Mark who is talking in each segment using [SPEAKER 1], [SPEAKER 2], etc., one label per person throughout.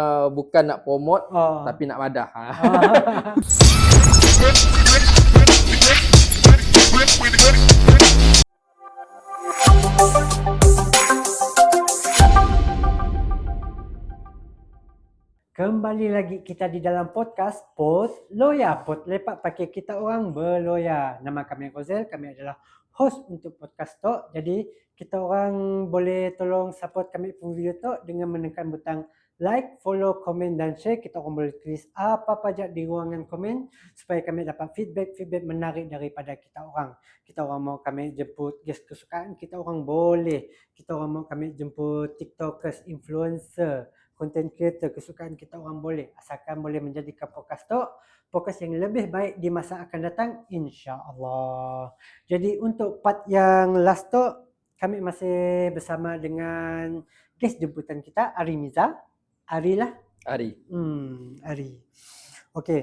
[SPEAKER 1] uh, bukan nak promote
[SPEAKER 2] Oh.
[SPEAKER 1] tapi nak madah.
[SPEAKER 2] Ah. Kembali lagi kita di dalam podcast Pot Loya. Pot lepak pakai kita orang berloya. Nama kami Rozel, kami adalah host untuk podcast tu. Jadi kita orang boleh tolong support kami pun video tu dengan menekan butang like, follow, komen dan share. Kita orang boleh tulis apa-apa je di ruangan komen supaya kami dapat feedback-feedback menarik daripada kita orang. Kita orang mau kami jemput guest kesukaan, kita orang boleh. Kita orang mau kami jemput tiktokers, influencer, content creator kesukaan kita orang boleh asalkan boleh menjadikan podcast tu podcast yang lebih baik di masa akan datang insya-Allah. Jadi untuk part yang last tu kami masih bersama dengan guest jemputan kita Ari Miza. Ari lah.
[SPEAKER 1] Ari.
[SPEAKER 2] Hmm, Ari. Okey.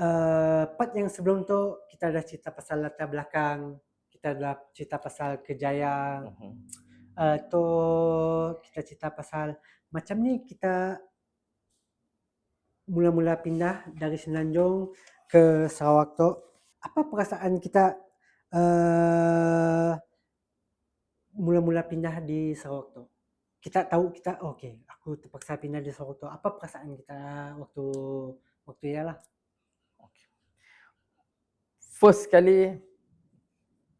[SPEAKER 2] Uh, part yang sebelum tu kita dah cerita pasal latar belakang, kita dah cerita pasal kejayaan,
[SPEAKER 1] Mhm.
[SPEAKER 2] uh, tu kita cerita pasal macam ni kita mula-mula pindah dari Semenanjung ke Sarawak tu apa perasaan kita uh, mula-mula pindah di Sarawak tu kita tahu kita oh, okey aku terpaksa pindah di Sarawak tu apa perasaan kita waktu waktu ya lah
[SPEAKER 1] First kali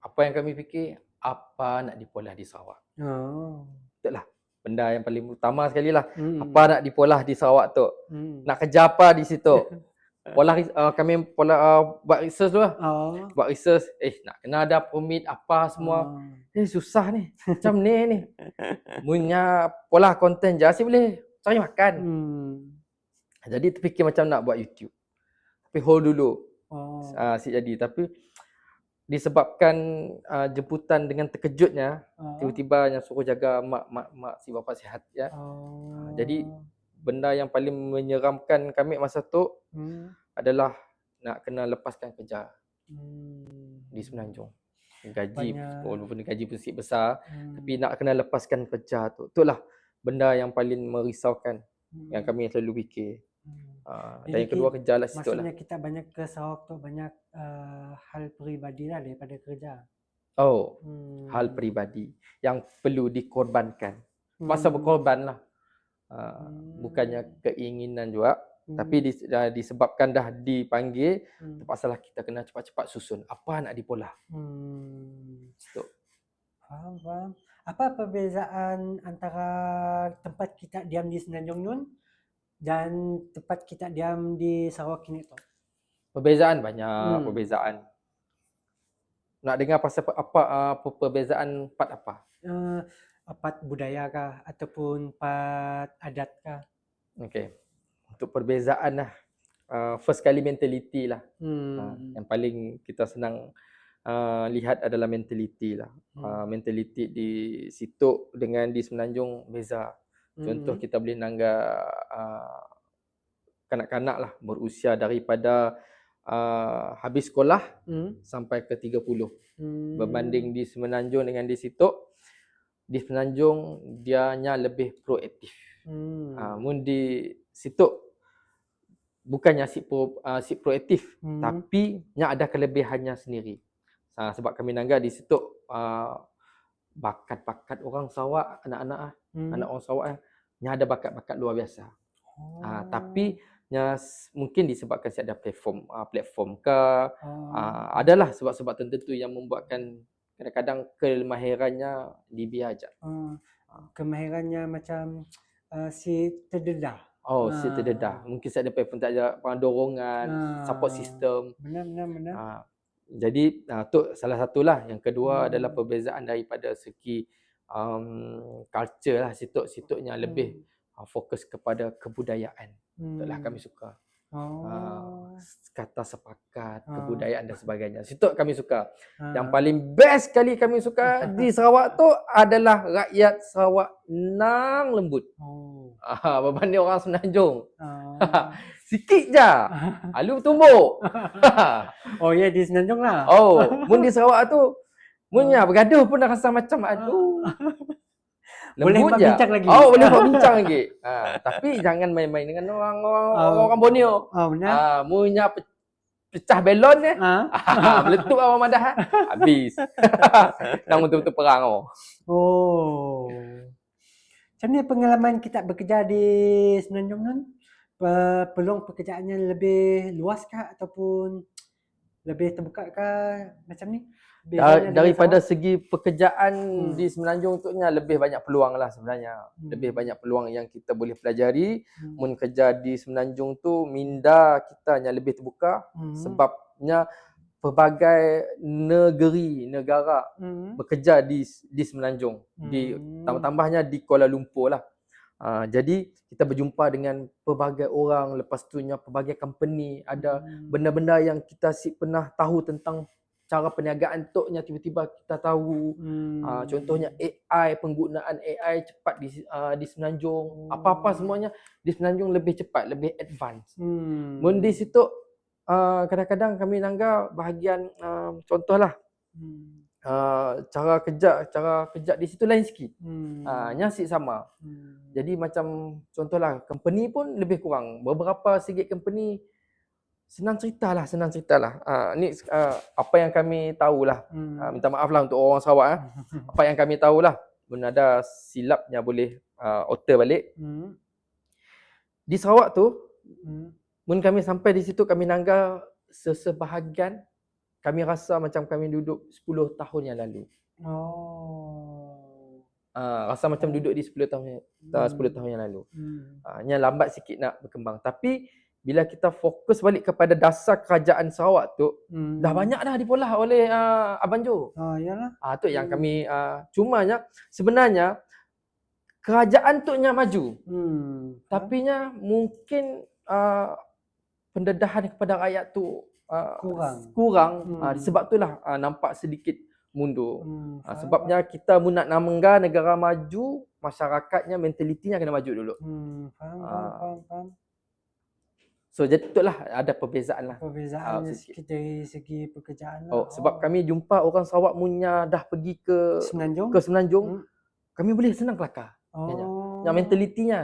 [SPEAKER 1] apa yang kami fikir apa nak dipolah di Sarawak.
[SPEAKER 2] oh
[SPEAKER 1] Betul lah. Benda yang paling utama sekali lah.
[SPEAKER 2] hmm.
[SPEAKER 1] Apa nak dipolah di Sarawak tu.
[SPEAKER 2] hmm.
[SPEAKER 1] Nak kerja apa di situ. Pola uh, kami pola uh, buat research tu lah.
[SPEAKER 2] oh
[SPEAKER 1] Buat research. Eh nak kena ada permit apa semua.
[SPEAKER 2] oh.
[SPEAKER 1] Eh susah ni. Macam ni ni. Punya pola konten je asyik boleh cari makan.
[SPEAKER 2] hmm.
[SPEAKER 1] Jadi terfikir macam nak buat YouTube. Tapi hold dulu.
[SPEAKER 2] oh
[SPEAKER 1] uh, asyik jadi. Tapi disebabkan uh, jemputan dengan terkejutnya
[SPEAKER 2] oh.
[SPEAKER 1] tiba-tiba yang suruh jaga mak mak mak si bapa sihat ya.
[SPEAKER 2] oh
[SPEAKER 1] jadi Benda yang paling menyeramkan kami masa tu
[SPEAKER 2] hmm.
[SPEAKER 1] adalah nak kena lepaskan kerja
[SPEAKER 2] Hmm.
[SPEAKER 1] di Semenanjung. Gaji
[SPEAKER 2] Banyak.
[SPEAKER 1] walaupun gaji besar besar
[SPEAKER 2] Hmm.
[SPEAKER 1] tapi nak kena lepaskan kerja tu. Itulah benda yang paling merisaukan
[SPEAKER 2] Hmm.
[SPEAKER 1] yang kami selalu fikir.
[SPEAKER 2] Hmm.
[SPEAKER 1] Uh, dan yang kedua kerja lah situ lah.
[SPEAKER 2] Maksudnya kita banyak ke Sarawak tu banyak uh, hal peribadi lah daripada kerja.
[SPEAKER 1] Oh,
[SPEAKER 2] Hmm.
[SPEAKER 1] hal peribadi yang perlu dikorbankan. Masa
[SPEAKER 2] Hmm.
[SPEAKER 1] berkorban lah. Uh,
[SPEAKER 2] Hmm.
[SPEAKER 1] bukannya keinginan juga
[SPEAKER 2] Hmm.
[SPEAKER 1] tapi dah disebabkan dah dipanggil
[SPEAKER 2] hmm.
[SPEAKER 1] terpaksalah kita kena cepat-cepat susun apa nak dipolah
[SPEAKER 2] Hmm.
[SPEAKER 1] situ.
[SPEAKER 2] Faham, faham. Apa perbezaan antara tempat kita diam di Semenanjung Nun dan tempat kita diam di Sarawak ini tu?
[SPEAKER 1] Perbezaan banyak
[SPEAKER 2] Hmm.
[SPEAKER 1] perbezaan. Nak dengar pasal apa, apa uh, perbezaan part apa?
[SPEAKER 2] Uh, part budaya kah ataupun part adat kah?
[SPEAKER 1] Okey. Untuk perbezaan lah. Uh, first kali mentality lah.
[SPEAKER 2] Hmm.
[SPEAKER 1] Uh, yang paling kita senang uh, lihat adalah mentality lah.
[SPEAKER 2] Hmm.
[SPEAKER 1] Uh, mentality di situ dengan di Semenanjung beza. Contoh
[SPEAKER 2] Hmm.
[SPEAKER 1] kita boleh nanggap uh, kanak-kanak lah berusia daripada uh, habis sekolah
[SPEAKER 2] Hmm.
[SPEAKER 1] sampai ke 30.
[SPEAKER 2] Hmm.
[SPEAKER 1] Berbanding di Semenanjung dengan di situ, di Semenanjung dianya lebih proaktif.
[SPEAKER 2] Hmm.
[SPEAKER 1] Uh, mun di situ bukannya si pro, uh, si proaktif
[SPEAKER 2] Hmm.
[SPEAKER 1] tapi nya ada kelebihannya sendiri. Uh, sebab kami nanggap di situ uh, bakat-bakat orang Sarawak, anak-anak ah,
[SPEAKER 2] Hmm.
[SPEAKER 1] anak orang Sarawak ah, nya ada bakat-bakat luar biasa.
[SPEAKER 2] Oh.
[SPEAKER 1] Ah, tapi nya mungkin disebabkan saya ada platform ah, platform ke
[SPEAKER 2] oh.
[SPEAKER 1] ah, adalah sebab-sebab tertentu yang membuatkan kadang-kadang kemahirannya dibiar aja.
[SPEAKER 2] Ah, kemahirannya macam uh, si terdedah.
[SPEAKER 1] Oh, si
[SPEAKER 2] Ah.
[SPEAKER 1] terdedah. Mungkin saya ada platform tak ada pang- dorongan, support
[SPEAKER 2] Ah.
[SPEAKER 1] system.
[SPEAKER 2] Benar benar benar.
[SPEAKER 1] Ah, jadi ah, tu salah satulah. Yang kedua
[SPEAKER 2] Hmm.
[SPEAKER 1] adalah perbezaan daripada segi um, culture lah situ situnya lebih ah, fokus kepada kebudayaan. Itulah
[SPEAKER 2] Hmm.
[SPEAKER 1] kami suka.
[SPEAKER 2] Oh.
[SPEAKER 1] Ah, kata sepakat,
[SPEAKER 2] Ah.
[SPEAKER 1] kebudayaan dan sebagainya. Situ kami suka. Yang
[SPEAKER 2] Ah.
[SPEAKER 1] paling best kali kami suka di Sarawak tu adalah rakyat Sarawak nang lembut.
[SPEAKER 2] Oh.
[SPEAKER 1] Ah, berbanding orang Semenanjung.
[SPEAKER 2] Ah.
[SPEAKER 1] Sikit je. Alu tumbuk.
[SPEAKER 2] oh ya di Semenanjung lah.
[SPEAKER 1] oh, mun di Sarawak tu munnya bergaduh pun dah rasa macam aduh.
[SPEAKER 2] Boleh
[SPEAKER 1] je.
[SPEAKER 2] bincang lagi.
[SPEAKER 1] Oh, boleh buat bincang lagi. Ha, tapi jangan main-main dengan orang orang,
[SPEAKER 2] Oh.
[SPEAKER 1] orang Borneo.
[SPEAKER 2] Oh, benar.
[SPEAKER 1] Ah, munya pe- pecah belon ni.
[SPEAKER 2] Ah.
[SPEAKER 1] Ah, meletup awak madah. ah. Habis. Nang betul-betul perang oh.
[SPEAKER 2] Oh. Macam mana pengalaman kita bekerja di Semenanjung Nun? Pe- Peluang pekerjaannya lebih luas kah ataupun lebih terbuka kah macam ni?
[SPEAKER 1] Dar- daripada
[SPEAKER 2] Sarawak?
[SPEAKER 1] segi pekerjaan
[SPEAKER 2] Hmm.
[SPEAKER 1] di Semenanjung tu nya lebih banyak peluang lah sebenarnya.
[SPEAKER 2] Hmm.
[SPEAKER 1] Lebih banyak peluang yang kita boleh pelajari.
[SPEAKER 2] Hmm.
[SPEAKER 1] Mun kerja di Semenanjung tu minda kita nya lebih terbuka
[SPEAKER 2] Hmm.
[SPEAKER 1] sebabnya pelbagai negeri, negara
[SPEAKER 2] Hmm.
[SPEAKER 1] bekerja di di Semenanjung. Di
[SPEAKER 2] Hmm.
[SPEAKER 1] tambah-tambahnya di Kuala Lumpur lah. Uh, jadi kita berjumpa dengan pelbagai orang, lepas tu nya pelbagai company, ada
[SPEAKER 2] Hmm.
[SPEAKER 1] benda-benda yang kita si pernah tahu tentang cara perniagaan tu nya tiba-tiba kita tahu.
[SPEAKER 2] Hmm.
[SPEAKER 1] Uh, contohnya AI, penggunaan AI cepat di uh, di Semenanjung. Apa-apa
[SPEAKER 2] Hmm.
[SPEAKER 1] semuanya di Semenanjung lebih cepat, lebih advance.
[SPEAKER 2] Hmm.
[SPEAKER 1] Mun di situ uh, kadang-kadang kami nangga bahagian uh, contohlah
[SPEAKER 2] Hmm.
[SPEAKER 1] uh, cara kerja cara kerja di situ lain sikit.
[SPEAKER 2] Hmm.
[SPEAKER 1] Ah, nya si sama.
[SPEAKER 2] Hmm.
[SPEAKER 1] Jadi macam contohlah company pun lebih kurang. Beberapa sikit company senang ceritalah, senang ceritalah. Ah ni uh, apa yang kami tahulah.
[SPEAKER 2] Hmm.
[SPEAKER 1] Ah, minta maaf lah untuk orang Sarawak ah. Apa yang kami tahulah. Mun ada silapnya boleh uh, alter balik.
[SPEAKER 2] Hmm.
[SPEAKER 1] Di Sarawak tu,
[SPEAKER 2] Hmm.
[SPEAKER 1] mun kami sampai di situ kami nangga sesebahagian kami rasa macam kami duduk 10 tahun yang lalu.
[SPEAKER 2] Oh.
[SPEAKER 1] Ah rasa macam duduk di 10 tahun yang- uh, 10 tahun yang lalu.
[SPEAKER 2] Hmm.
[SPEAKER 1] Ah, nya lambat sikit nak berkembang. Tapi bila kita fokus balik kepada dasar kerajaan Sarawak tu,
[SPEAKER 2] Hmm.
[SPEAKER 1] dah banyak dah dipolah oleh uh, Abang Jo.
[SPEAKER 2] Oh, iyalah.
[SPEAKER 1] Ah tu yang
[SPEAKER 2] Hmm.
[SPEAKER 1] kami uh, cumanya sebenarnya kerajaan tu nya maju.
[SPEAKER 2] Hmm.
[SPEAKER 1] Tapi nya mungkin uh, pendedahan kepada rakyat tu uh,
[SPEAKER 2] Kurang.
[SPEAKER 1] kurang. Ah,
[SPEAKER 2] Hmm.
[SPEAKER 1] sebab itulah uh, nampak sedikit mundur.
[SPEAKER 2] Hmm.
[SPEAKER 1] Ah,
[SPEAKER 2] faham,
[SPEAKER 1] sebabnya kita mu nak namengga negara maju, masyarakatnya mentalitinya kena maju dulu.
[SPEAKER 2] Hmm, faham, faham,
[SPEAKER 1] Ah.
[SPEAKER 2] faham, faham.
[SPEAKER 1] So jadi itulah ada perbezaan lah.
[SPEAKER 2] Perbezaannya
[SPEAKER 1] sikit.
[SPEAKER 2] sikit dari segi pekerjaan lah.
[SPEAKER 1] Oh, sebab kami jumpa orang Sarawak munya dah pergi ke
[SPEAKER 2] Semenanjung.
[SPEAKER 1] ke Semenanjung,
[SPEAKER 2] Hmm.
[SPEAKER 1] kami boleh senang kelakar.
[SPEAKER 2] Oh.
[SPEAKER 1] Yang mentalitinya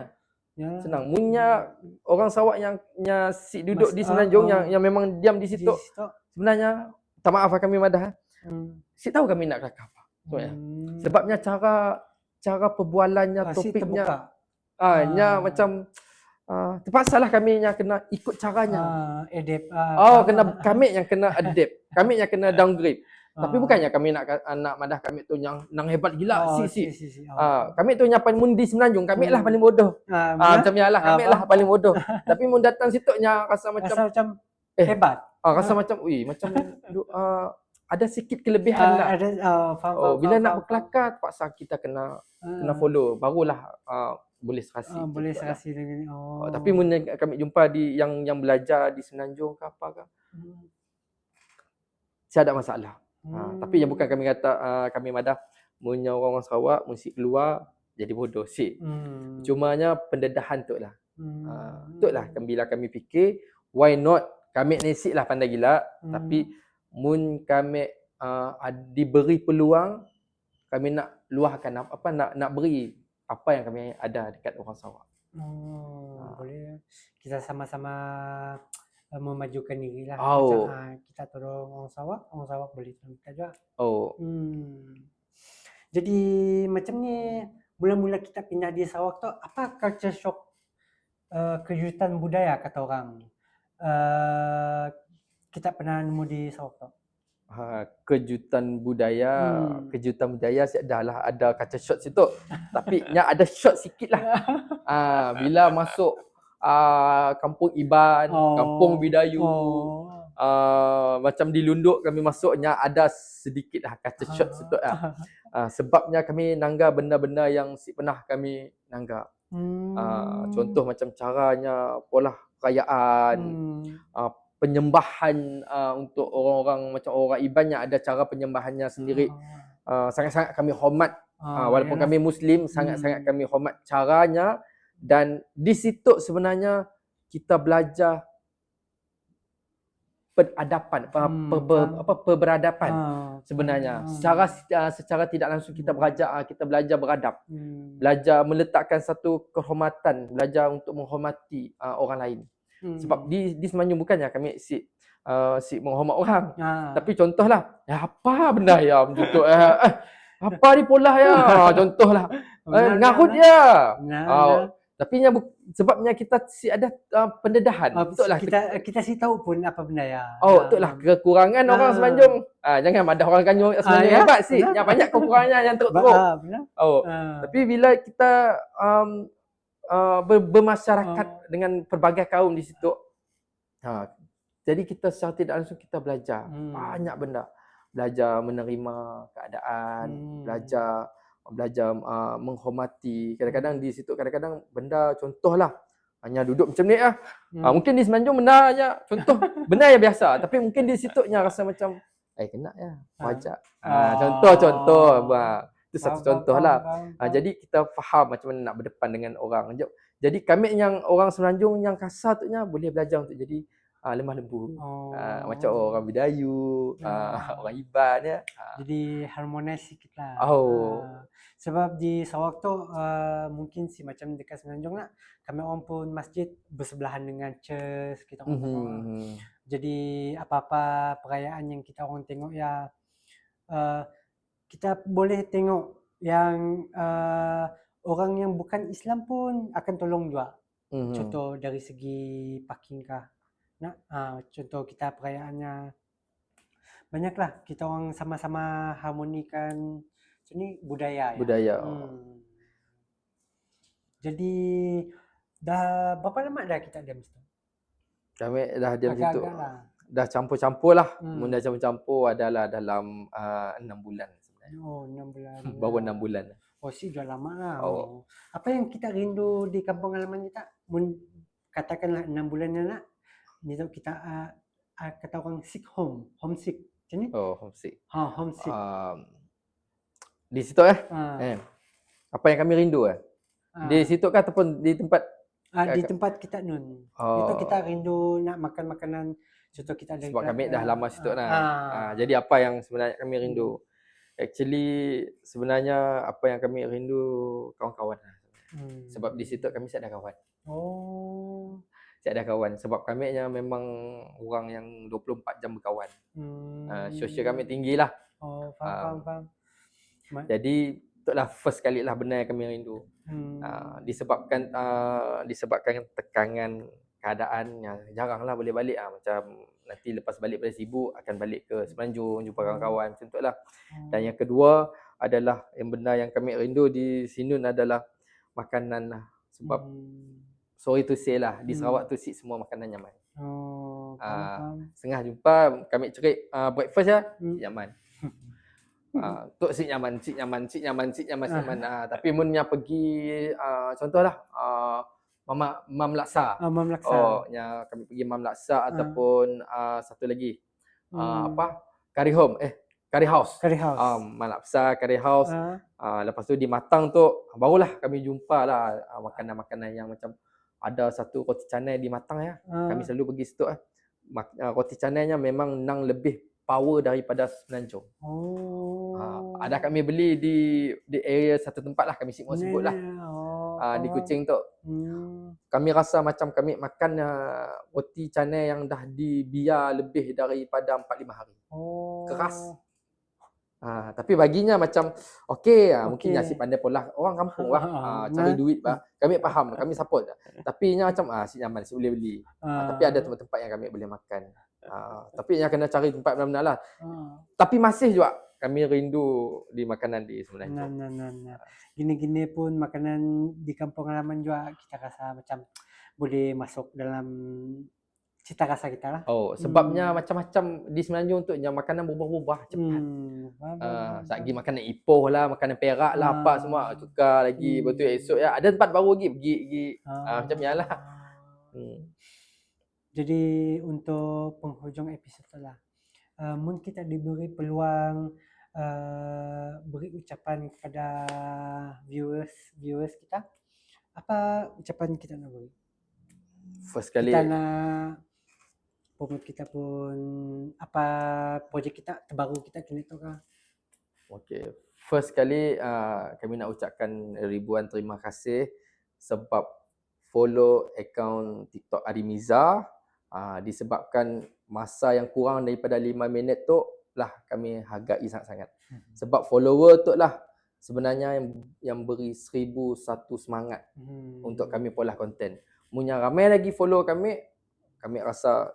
[SPEAKER 2] Ya.
[SPEAKER 1] senang. Munya orang Sarawak yang yang si duduk
[SPEAKER 2] Mas-
[SPEAKER 1] di
[SPEAKER 2] ah,
[SPEAKER 1] Semenanjung
[SPEAKER 2] ah.
[SPEAKER 1] yang yang memang diam di
[SPEAKER 2] Di
[SPEAKER 1] situ,
[SPEAKER 2] situ.
[SPEAKER 1] sebenarnya tak maaf lah kami madah.
[SPEAKER 2] Hmm.
[SPEAKER 1] Si tahu kami nak kelakar apa. So, ya.
[SPEAKER 2] Hmm.
[SPEAKER 1] Sebabnya cara cara perbualannya,
[SPEAKER 2] Masih
[SPEAKER 1] topiknya ah,
[SPEAKER 2] Ah.
[SPEAKER 1] macam ah, terpaksalah kami yang kena ikut caranya.
[SPEAKER 2] Ah, adapt. ah,
[SPEAKER 1] Oh, kena kami yang kena adapt. Kami yang kena downgrade. Tapi
[SPEAKER 2] Ah.
[SPEAKER 1] bukannya kami nak nak madah kami tu yang nang hebat gila
[SPEAKER 2] Oh,
[SPEAKER 1] si si.
[SPEAKER 2] si, si. Oh.
[SPEAKER 1] Ah, kami tu yang paling mundi semenanjung, kami lah
[SPEAKER 2] Hmm.
[SPEAKER 1] paling bodoh.
[SPEAKER 2] Ah,
[SPEAKER 1] Ah,
[SPEAKER 2] benar?
[SPEAKER 1] macam ya lah,
[SPEAKER 2] Ah,
[SPEAKER 1] kami lah paling bodoh. Tapi mun datang situ nya rasa macam
[SPEAKER 2] Rasa macam
[SPEAKER 1] eh,
[SPEAKER 2] hebat.
[SPEAKER 1] ah, rasa macam ui macam ah, ada sikit kelebihan
[SPEAKER 2] Ah,
[SPEAKER 1] lah.
[SPEAKER 2] ada, ah, faham,
[SPEAKER 1] Oh,
[SPEAKER 2] faham,
[SPEAKER 1] bila
[SPEAKER 2] faham,
[SPEAKER 1] nak
[SPEAKER 2] faham.
[SPEAKER 1] berkelakar terpaksa kita kena
[SPEAKER 2] Ah,
[SPEAKER 1] kena follow barulah ah, boleh serasi.
[SPEAKER 2] ah, boleh
[SPEAKER 1] lah.
[SPEAKER 2] serasi dengan oh.
[SPEAKER 1] Oh, tapi mun kami jumpa di yang yang belajar di Semenanjung ke apa ke,
[SPEAKER 2] Hmm.
[SPEAKER 1] saya ada masalah. Ha, tapi yang bukan
[SPEAKER 2] Hmm.
[SPEAKER 1] kami kata uh, kami madah munnya orang Sarawak mesti keluar jadi bodoh si.
[SPEAKER 2] Hmm.
[SPEAKER 1] Cumanya pendedahan tu lah.
[SPEAKER 2] Hmm.
[SPEAKER 1] Ha, tu lah bila kami fikir why not kami ni si lah pandai gila
[SPEAKER 2] Hmm.
[SPEAKER 1] tapi mun kami uh, diberi peluang kami nak luahkan apa, apa nak nak beri apa yang kami ada dekat orang Sarawak.
[SPEAKER 2] Oh,
[SPEAKER 1] Ah.
[SPEAKER 2] boleh. Kita sama-sama uh, memajukan diri lah.
[SPEAKER 1] Oh.
[SPEAKER 2] Macam, ah, kita tolong orang Sarawak, orang Sarawak boleh tolong kita juga.
[SPEAKER 1] Oh,
[SPEAKER 2] Hmm. Jadi macam ni mula-mula kita pindah di Sarawak tu apa culture shock uh, kejutan budaya kata orang. Uh, kita pernah nemu di Sarawak tu.
[SPEAKER 1] Ha, kejutan budaya,
[SPEAKER 2] Hmm.
[SPEAKER 1] kejutan budaya saya dah lah ada kaca shot situ. Tapi nya ada shot sikit lah. Ah, bila masuk ah, kampung Iban, kampung Bidayu,
[SPEAKER 2] Oh.
[SPEAKER 1] ah, macam di Lunduk kami masuknya ada sedikit lah kaca shot situ lah. Ah, sebabnya kami nangga benda-benda yang si pernah kami nangga.
[SPEAKER 2] Hmm.
[SPEAKER 1] Ah, contoh macam caranya pola perayaan,
[SPEAKER 2] Hmm.
[SPEAKER 1] Penyembahan ah, untuk orang-orang macam orang Iban yang ada cara penyembahannya sendiri. Ah, sangat-sangat kami hormat
[SPEAKER 2] Ah,
[SPEAKER 1] walaupun
[SPEAKER 2] yalah.
[SPEAKER 1] kami Muslim, sangat-sangat
[SPEAKER 2] Hmm.
[SPEAKER 1] kami hormat caranya dan di situ sebenarnya kita belajar peradaban apa,
[SPEAKER 2] Hmm,
[SPEAKER 1] per,
[SPEAKER 2] faham.
[SPEAKER 1] apa perberadaban
[SPEAKER 2] Ah,
[SPEAKER 1] sebenarnya.
[SPEAKER 2] ah.
[SPEAKER 1] Secara uh, secara tidak langsung kita belajar uh, kita belajar beradab,
[SPEAKER 2] Hmm.
[SPEAKER 1] belajar meletakkan satu kehormatan, belajar untuk menghormati uh, orang lain.
[SPEAKER 2] Hmm.
[SPEAKER 1] Sebab di di Semenanjung bukannya kami si uh, si menghormat orang.
[SPEAKER 2] Ah.
[SPEAKER 1] Tapi contohlah, eh, apa benda ya macam tu? Eh, eh, apa ni pola ya? Ah, Contohlah. Eh, ngarut
[SPEAKER 2] benar,
[SPEAKER 1] ya. Ah. Tapi nya sebabnya kita si ada uh, pendedahan.
[SPEAKER 2] Ah,
[SPEAKER 1] Betul lah.
[SPEAKER 2] kita kita sih tahu pun apa benda ya.
[SPEAKER 1] Oh,
[SPEAKER 2] Ah,
[SPEAKER 1] betul lah kekurangan orang
[SPEAKER 2] Ah.
[SPEAKER 1] Semenanjung. Ah, jangan ada orang Semenanjung Semenanjung
[SPEAKER 2] ya?
[SPEAKER 1] hebat.
[SPEAKER 2] Benar.
[SPEAKER 1] Yang banyak kekurangannya yang teruk-teruk.
[SPEAKER 2] ah.
[SPEAKER 1] Oh,
[SPEAKER 2] Ah.
[SPEAKER 1] tapi bila kita um, uh, ber, bermasyarakat
[SPEAKER 2] Ah.
[SPEAKER 1] dengan pelbagai kaum di situ, ha, jadi kita secara tidak langsung kita belajar
[SPEAKER 2] Hmm.
[SPEAKER 1] banyak benda. Belajar menerima keadaan,
[SPEAKER 2] Hmm.
[SPEAKER 1] belajar belajar uh, menghormati. Kadang-kadang di situ kadang-kadang benda contohlah hanya duduk macam ni lah.
[SPEAKER 2] Hmm.
[SPEAKER 1] Ha, mungkin di Semenanjung benda hanya contoh benda yang biasa tapi mungkin di situ nya rasa macam eh kena ya wajar. Ha,
[SPEAKER 2] Ah.
[SPEAKER 1] contoh-contoh. Ha, itu satu
[SPEAKER 2] Faham,
[SPEAKER 1] contoh lah. Ha, jadi kita faham macam mana nak berdepan dengan orang. Jadi kami yang orang Semenanjung yang kasar tu nya boleh belajar untuk jadi uh, lemah lembut.
[SPEAKER 2] oh.
[SPEAKER 1] Uh, macam orang Bidayu, uh,
[SPEAKER 2] Ah.
[SPEAKER 1] orang Iban ya. Uh,
[SPEAKER 2] Jadi harmonis sikit lah.
[SPEAKER 1] Oh.
[SPEAKER 2] Ah, sebab di Sarawak tu uh, mungkin si macam dekat Semenanjung lah. Kami orang pun masjid bersebelahan dengan church kita orang
[SPEAKER 1] mhm.
[SPEAKER 2] Jadi apa-apa perayaan yang kita orang tengok ya uh, kita boleh tengok yang uh, orang yang bukan Islam pun akan tolong juga.
[SPEAKER 1] Mhm.
[SPEAKER 2] Contoh dari segi parking kah. Nak ah contoh kita perayaannya banyaklah kita orang sama-sama harmonikan so, ni budaya ya.
[SPEAKER 1] budaya.
[SPEAKER 2] Hmm. Jadi dah berapa lama dah kita diam situ?
[SPEAKER 1] Kami dah diam situ.
[SPEAKER 2] Lah.
[SPEAKER 1] Dah campur-campur lah.
[SPEAKER 2] Hmm.
[SPEAKER 1] Dah campur-campur adalah dalam uh, 6 bulan.
[SPEAKER 2] Oh, 6 bulan.
[SPEAKER 1] Baru 6 bulan.
[SPEAKER 2] Oh, sih dah lama lah.
[SPEAKER 1] Oh.
[SPEAKER 2] Oh. Apa yang kita rindu di kampung halaman kita? Mun, katakanlah 6 bulan na nak. Ni tu kita uh, uh, kata orang sick home, homesick. Macam ni?
[SPEAKER 1] Oh, homesick.
[SPEAKER 2] Ha, homesick.
[SPEAKER 1] Um, di situ eh,
[SPEAKER 2] Ah,
[SPEAKER 1] eh. Apa yang kami rindu eh?
[SPEAKER 2] ah.
[SPEAKER 1] Di situ kah ataupun di tempat
[SPEAKER 2] Ah, di tempat kita nun.
[SPEAKER 1] oh,
[SPEAKER 2] Itu kita rindu nak makan makanan contoh kita ada
[SPEAKER 1] sebab kami dah
[SPEAKER 2] ah,
[SPEAKER 1] lama situ nah.
[SPEAKER 2] ah.
[SPEAKER 1] Ah, jadi apa yang sebenarnya kami rindu? Actually sebenarnya apa yang kami rindu kawan-kawan lah.
[SPEAKER 2] Hmm.
[SPEAKER 1] Sebab di situ kami siap ada kawan.
[SPEAKER 2] Oh.
[SPEAKER 1] Siap ada kawan sebab kami nya memang orang yang 24 jam berkawan.
[SPEAKER 2] Hmm.
[SPEAKER 1] Uh, sosial kami tinggi lah.
[SPEAKER 2] Oh, faham,
[SPEAKER 1] Ah.
[SPEAKER 2] faham, faham. Ma-
[SPEAKER 1] Jadi itulah first kali lah benda yang kami rindu.
[SPEAKER 2] Hmm.
[SPEAKER 1] Uh, disebabkan uh, disebabkan tekanan keadaan yang jaranglah boleh balik ah macam nanti lepas balik pada sibuk akan balik ke Semenanjung jumpa
[SPEAKER 2] Hmm.
[SPEAKER 1] kawan-kawan macam tu lah.
[SPEAKER 2] Oh.
[SPEAKER 1] Dan yang kedua adalah yang benda yang kami rindu di Sinun adalah makanan lah. Sebab
[SPEAKER 2] Hmm.
[SPEAKER 1] sorry to say lah di
[SPEAKER 2] Hmm.
[SPEAKER 1] Sarawak tu si semua makanan nyaman.
[SPEAKER 2] Oh, faham,
[SPEAKER 1] Ah. Setengah jumpa kami cerit uh, breakfast ya,
[SPEAKER 2] Hmm.
[SPEAKER 1] nyaman. Ah, tok si nyaman, si nyaman, si nyaman, si nyaman, si
[SPEAKER 2] Ah.
[SPEAKER 1] nyaman. Ah, tapi munnya pergi uh, contohlah uh, mama mam laksa.
[SPEAKER 2] Ah, Mam Laksa.
[SPEAKER 1] Oh, nya kami pergi mam laksa ataupun uh, satu lagi uh,
[SPEAKER 2] Hmm.
[SPEAKER 1] apa? Curry home. Eh, curry house.
[SPEAKER 2] Curry house.
[SPEAKER 1] Um, mam laksa, curry house.
[SPEAKER 2] Ah,
[SPEAKER 1] Uh, lepas tu di Matang tu barulah kami jumpa lah uh, makanan-makanan yang macam ada satu roti canai di Matang ya.
[SPEAKER 2] ah.
[SPEAKER 1] Kami selalu pergi situ ah. Mak- uh, roti canainya memang nang lebih power daripada Semenanjung.
[SPEAKER 2] Oh.
[SPEAKER 1] Uh, ada kami beli di di area satu tempat lah kami sebut sebut lah.
[SPEAKER 2] Ni, Oh,
[SPEAKER 1] Uh, di. Kuching tu.
[SPEAKER 2] Hmm.
[SPEAKER 1] Kami rasa macam kami makan uh, roti canai yang dah dibiar lebih daripada 4-5 hari.
[SPEAKER 2] Oh.
[SPEAKER 1] Keras. Ah, tapi baginya macam okey ah, mungkin
[SPEAKER 2] Okey.
[SPEAKER 1] nasi pandai pun lah orang kampung lah
[SPEAKER 2] Ah,
[SPEAKER 1] ah, cari duit bah. Kami faham, kami support. Tapi nya macam ah si nyaman si boleh beli. Ah, tapi ada tempat-tempat yang kami boleh makan. Ah, tapi yang kena cari tempat benar-benar lah.
[SPEAKER 2] Ah.
[SPEAKER 1] Tapi masih juga kami rindu di makanan di
[SPEAKER 2] Nah,
[SPEAKER 1] sebenarnya.
[SPEAKER 2] nah, nah, nah. Gini-gini pun makanan di kampung halaman juga kita rasa macam boleh masuk dalam cita rasa kita lah.
[SPEAKER 1] Oh, sebabnya
[SPEAKER 2] Hmm.
[SPEAKER 1] macam-macam di Semenanjung tu yang makanan berubah-ubah cepat.
[SPEAKER 2] Hmm.
[SPEAKER 1] Ah,
[SPEAKER 2] faham,
[SPEAKER 1] sagi makanan ipoh lah, makanan perak lah, apa
[SPEAKER 2] Ah.
[SPEAKER 1] semua tukar lagi. Lepas tu
[SPEAKER 2] Hmm.
[SPEAKER 1] esok ya ada tempat baru lagi pergi pergi. Ah, macam ni lah.
[SPEAKER 2] Ah.
[SPEAKER 1] Hmm.
[SPEAKER 2] Jadi untuk penghujung episod tu lah, uh, mungkin kita diberi peluang uh, beri ucapan kepada viewers viewers kita. Apa ucapan kita nak beri?
[SPEAKER 1] First kali
[SPEAKER 2] Kita nak promote kita pun apa projek kita terbaru kita kena tu kan.
[SPEAKER 1] Okay. First kali uh, kami nak ucapkan ribuan terima kasih sebab follow akaun TikTok Arimiza uh, disebabkan masa yang kurang daripada 5 minit tu lah kami hargai sangat-sangat. Sebab follower tu lah sebenarnya yang yang beri seribu satu semangat
[SPEAKER 2] Hmm.
[SPEAKER 1] untuk kami polah konten. Munya ramai lagi follow kami, kami rasa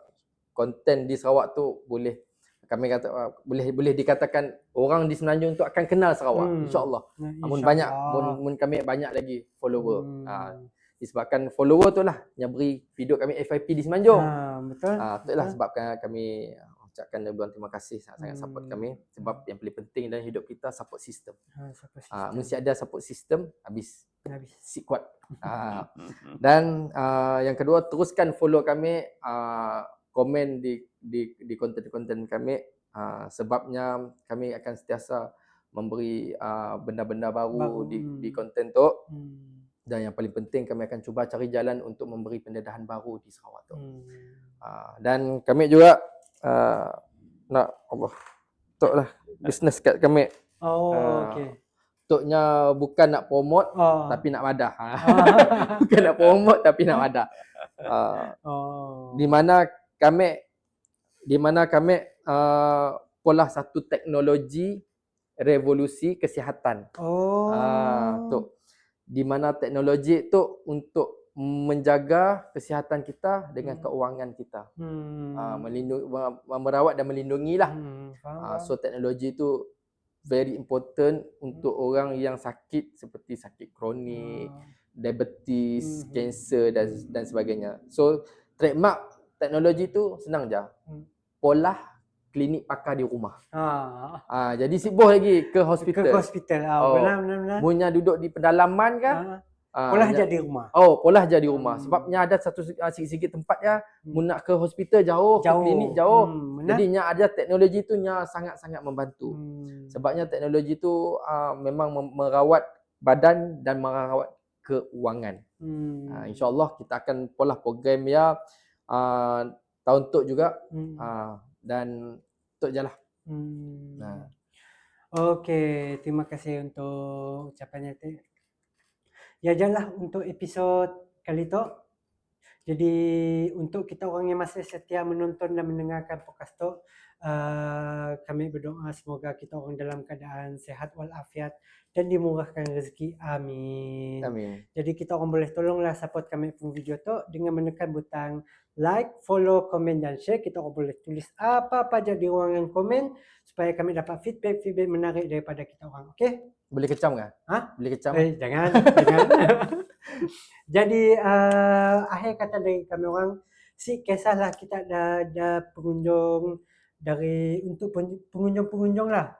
[SPEAKER 1] konten di Sarawak tu boleh kami kata uh, boleh boleh dikatakan orang di Semenanjung tu akan kenal Sarawak
[SPEAKER 2] Hmm.
[SPEAKER 1] insya-Allah.
[SPEAKER 2] Nah,
[SPEAKER 1] Mun
[SPEAKER 2] insya
[SPEAKER 1] banyak mun, mun kami banyak lagi follower.
[SPEAKER 2] Hmm.
[SPEAKER 1] Ah, disebabkan follower tu lah yang beri video kami FIP di Semenanjung.
[SPEAKER 2] Ah, betul.
[SPEAKER 1] Ah, tu lah
[SPEAKER 2] betul.
[SPEAKER 1] sebabkan kami ucapkan ribuan terima kasih sangat-sangat support
[SPEAKER 2] Hmm.
[SPEAKER 1] kami sebab yang paling penting dalam hidup kita support system.
[SPEAKER 2] Ah, siapa sih?
[SPEAKER 1] Ah, mesti ada support system habis
[SPEAKER 2] habis.
[SPEAKER 1] si kuat. Ah, dan ah, yang kedua teruskan follow kami ah, komen di di di konten-konten kami ah, sebabnya kami akan sentiasa memberi ah, benda-benda baru,
[SPEAKER 2] Baru,
[SPEAKER 1] di di konten tu
[SPEAKER 2] Hmm.
[SPEAKER 1] dan yang paling penting kami akan cuba cari jalan untuk memberi pendedahan baru di Sarawak tu.
[SPEAKER 2] Hmm.
[SPEAKER 1] Ah, dan kami juga ah, nak Allah tok lah bisnes kat kami.
[SPEAKER 2] Oh,
[SPEAKER 1] Ah,
[SPEAKER 2] okey.
[SPEAKER 1] Toknya bukan nak promote
[SPEAKER 2] Oh.
[SPEAKER 1] tapi nak wadah.
[SPEAKER 2] Ah.
[SPEAKER 1] bukan nak promote tapi nak wadah. Ah,
[SPEAKER 2] oh.
[SPEAKER 1] di mana kami di mana kami uh, pola satu teknologi revolusi kesihatan.
[SPEAKER 2] Oh.
[SPEAKER 1] Ah, tu. Di mana teknologi tu untuk menjaga kesihatan kita dengan
[SPEAKER 2] Hmm.
[SPEAKER 1] keuangan kita.
[SPEAKER 2] Hmm.
[SPEAKER 1] Ah, melindungi merawat dan melindungi lah.
[SPEAKER 2] Hmm. Faham, faham.
[SPEAKER 1] so teknologi tu very important untuk orang yang sakit seperti sakit kronik,
[SPEAKER 2] Ah.
[SPEAKER 1] diabetes,
[SPEAKER 2] Mhm.
[SPEAKER 1] kanser dan dan sebagainya. So trademark teknologi tu senang je.
[SPEAKER 2] Hmm.
[SPEAKER 1] Pola klinik pakar di rumah.
[SPEAKER 2] Ah.
[SPEAKER 1] Ah jadi sibuh lagi ke
[SPEAKER 2] Ke
[SPEAKER 1] hospital.
[SPEAKER 2] hospital. Ah,
[SPEAKER 1] Oh.
[SPEAKER 2] benar benar benar.
[SPEAKER 1] Munya duduk di pedalaman kan?
[SPEAKER 2] Ah.
[SPEAKER 1] Ah,
[SPEAKER 2] Polah
[SPEAKER 1] nya-
[SPEAKER 2] jadi rumah.
[SPEAKER 1] Oh, polah jadi rumah.
[SPEAKER 2] Hmm.
[SPEAKER 1] Sebabnya ada satu ah, sikit-sikit tempat ya,
[SPEAKER 2] Hmm.
[SPEAKER 1] mun nak ke hospital jauh, ke
[SPEAKER 2] Jauh.
[SPEAKER 1] klinik jauh.
[SPEAKER 2] Hmm, benar.
[SPEAKER 1] Jadi nya ada teknologi tu nya sangat-sangat membantu.
[SPEAKER 2] Hmm.
[SPEAKER 1] Sebabnya teknologi tu uh, memang mem- merawat badan dan merawat keuangan.
[SPEAKER 2] Hmm.
[SPEAKER 1] Uh, InsyaAllah kita akan pola program ya uh, tahun tu juga
[SPEAKER 2] Hmm.
[SPEAKER 1] uh, dan tu je lah.
[SPEAKER 2] Hmm.
[SPEAKER 1] Nah.
[SPEAKER 2] Okey, terima kasih untuk ucapannya. Ya jelah untuk episod kali tu. Jadi untuk kita orang yang masih setia menonton dan mendengarkan podcast tu, uh, kami berdoa semoga kita orang dalam keadaan sehat walafiat dan dimurahkan rezeki. Amin.
[SPEAKER 1] Amin.
[SPEAKER 2] Jadi kita orang boleh tolonglah support kami pun video tu dengan menekan butang like, follow, komen dan share. Kita orang boleh tulis apa-apa aja di ruangan komen supaya kami dapat feedback-feedback menarik daripada kita orang. Okey?
[SPEAKER 1] Boleh kecam ke?
[SPEAKER 2] Ha?
[SPEAKER 1] Boleh kecam?
[SPEAKER 2] Eh, jangan, jangan. Jadi uh, akhir kata dari kami orang, si kisahlah kita ada ada pengunjung dari untuk pen- pengunjung-pengunjung lah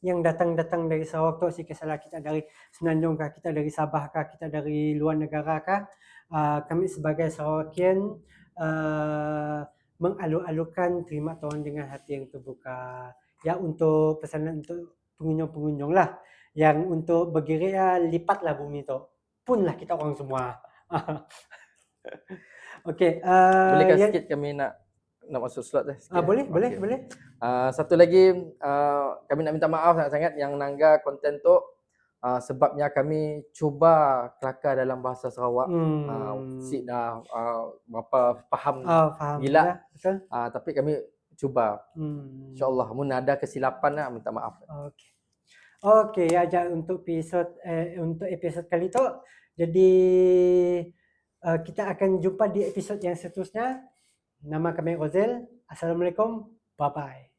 [SPEAKER 2] yang datang-datang dari Sarawak tu si kisahlah kita dari Semenanjung kah, kita dari Sabah kah, kita dari luar negara kah. Uh, kami sebagai Sarawakian uh, mengalu-alukan terima tuan dengan hati yang terbuka. Ya untuk pesanan untuk pengunjung-pengunjung lah yang untuk bergerak ya, lipatlah bumi tu. Punlah kita orang semua. Okey, uh,
[SPEAKER 1] Bolehkah
[SPEAKER 2] yang,
[SPEAKER 1] sikit kami nak nak masuk slot dah sikit?
[SPEAKER 2] ah, boleh,
[SPEAKER 1] Okey.
[SPEAKER 2] boleh, boleh.
[SPEAKER 1] Uh, satu lagi uh, kami nak minta maaf sangat-sangat yang nangga konten tu uh, sebabnya kami cuba kelakar dalam bahasa Sarawak.
[SPEAKER 2] Hmm.
[SPEAKER 1] Uh, si dah uh, berapa faham
[SPEAKER 2] Ah, faham.
[SPEAKER 1] Gila.
[SPEAKER 2] Ya, betul.
[SPEAKER 1] uh, tapi kami cuba
[SPEAKER 2] Hmm.
[SPEAKER 1] insyaallah mun ada kesilapan lah minta maaf.
[SPEAKER 2] Okey. Okey, ya, aja untuk episod eh, untuk episod kali tu. Jadi uh, kita akan jumpa di episod yang seterusnya. Nama kami Ozel. Assalamualaikum. Bye bye.